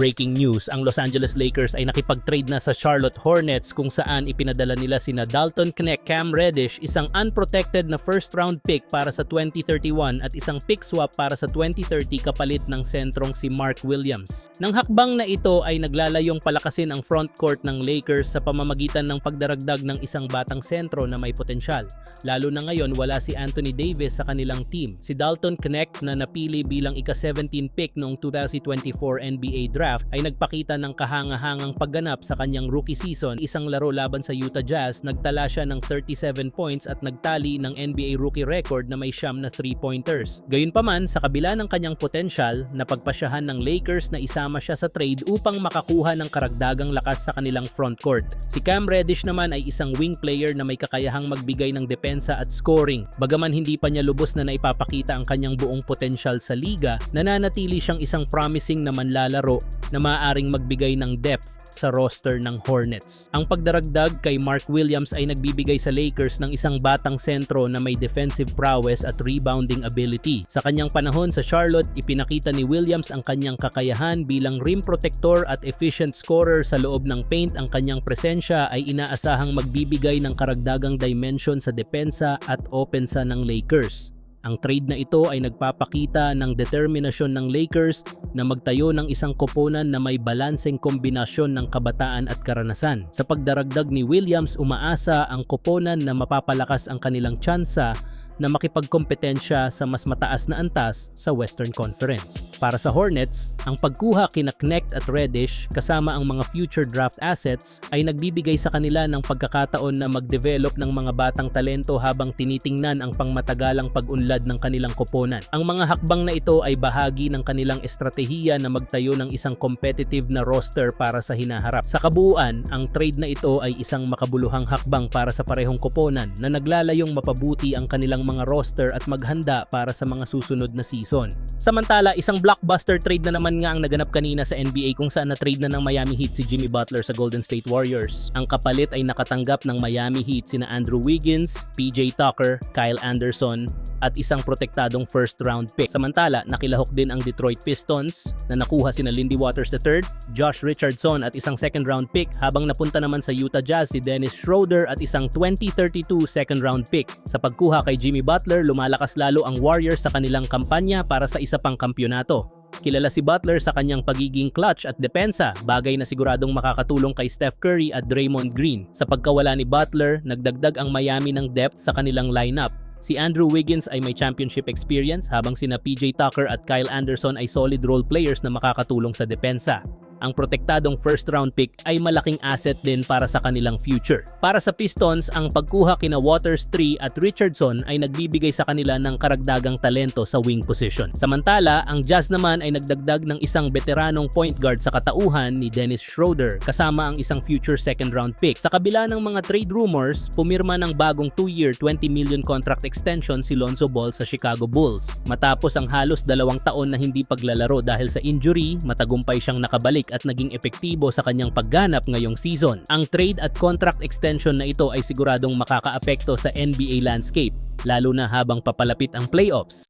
Breaking news, ang Los Angeles Lakers ay nakipag-trade na sa Charlotte Hornets kung saan ipinadala nila sina Dalton Knecht, Cam Reddish, isang unprotected na first round pick para sa 2031 at isang pick swap para sa 2030 kapalit ng sentrong si Mark Williams. Nang hakbang na ito ay naglalayong palakasin ang front court ng Lakers sa pamamagitan ng pagdaragdag ng isang batang sentro na may potensyal. Lalo na ngayon wala si Anthony Davis sa kanilang team. Si Dalton Knecht na napili bilang ika-17 pick noong 2024 NBA draft ay nagpakita ng kahangahangang pagganap sa kanyang rookie season. Isang laro laban sa Utah Jazz, nagtala siya ng 37 points at nagtali ng NBA rookie record na may siyam na 3-pointers. Gayunpaman, sa kabila ng kanyang potensyal, napagpasyahan ng Lakers na isama siya sa trade upang makakuha ng karagdagang lakas sa kanilang front court. Si Cam Reddish naman ay isang wing player na may kakayahang magbigay ng depensa at scoring. Bagaman hindi pa niya lubos na naipapakita ang kanyang buong potensyal sa liga, nananatili siyang isang promising na manlalaro na maaaring magbigay ng depth sa roster ng Hornets. Ang pagdaragdag kay Mark Williams ay nagbibigay sa Lakers ng isang batang sentro na may defensive prowess at rebounding ability. Sa kanyang panahon sa Charlotte, ipinakita ni Williams ang kanyang kakayahan bilang rim protector at efficient scorer sa loob ng paint. Ang kanyang presensya ay inaasahang magbibigay ng karagdagang dimension sa depensa at opensa ng Lakers. Ang trade na ito ay nagpapakita ng determinasyon ng Lakers na magtayo ng isang koponan na may balanseng kombinasyon ng kabataan at karanasan. Sa pagdaragdag ni Williams, umaasa ang koponan na mapapalakas ang kanilang tsansa na makipagkompetensya sa mas mataas na antas sa Western Conference. Para sa Hornets, ang pagkuha kina Knecht at Reddish kasama ang mga future draft assets ay nagbibigay sa kanila ng pagkakataon na mag-develop ng mga batang talento habang tinitingnan ang pangmatagalang pag-unlad ng kanilang koponan. Ang mga hakbang na ito ay bahagi ng kanilang estratehiya na magtayo ng isang competitive na roster para sa hinaharap. Sa kabuuan, ang trade na ito ay isang makabuluhang hakbang para sa parehong koponan na naglalayong mapabuti ang kanilang mga roster at maghanda para sa mga susunod na season. Samantala, isang blockbuster trade na naman nga ang naganap kanina sa NBA kung saan na-trade na ng Miami Heat si Jimmy Butler sa Golden State Warriors. Ang kapalit ay nakatanggap ng Miami Heat sina Andrew Wiggins, PJ Tucker, Kyle Anderson, at isang protektadong first round pick. Samantala, nakilahok din ang Detroit Pistons na nakuha sina Lindy Waters III, Josh Richardson at isang second round pick habang napunta naman sa Utah Jazz si Dennis Schroeder at isang 2032 second round pick. Sa pagkuha kay Jimmy Butler, lumalakas lalo ang Warriors sa kanilang kampanya para sa isa pang kampyonato. Kilala si Butler sa kanyang pagiging clutch at depensa, bagay na siguradong makakatulong kay Steph Curry at Draymond Green. Sa pagkawala ni Butler, nagdagdag ang Miami ng depth sa kanilang lineup. Si Andrew Wiggins ay may championship experience habang sina PJ Tucker at Kyle Anderson ay solid role players na makakatulong sa depensa. Ang protektadong first round pick ay malaking asset din para sa kanilang future. Para sa Pistons, ang pagkuha kina Waters 3 at Richardson ay nagbibigay sa kanila ng karagdagang talento sa wing position. Samantala, ang Jazz naman ay nagdagdag ng isang veteranong point guard sa katauhan ni Dennis Schroeder kasama ang isang future second round pick. Sa kabila ng mga trade rumors, pumirma ng bagong 2-year 20 million contract extension si Lonzo Ball sa Chicago Bulls. Matapos ang halos dalawang taon na hindi paglalaro dahil sa injury, matagumpay siyang nakabalik at naging epektibo sa kanyang pagganap ngayong season. Ang trade at contract extension na ito ay siguradong makakaapekto sa NBA landscape, lalo na habang papalapit ang playoffs.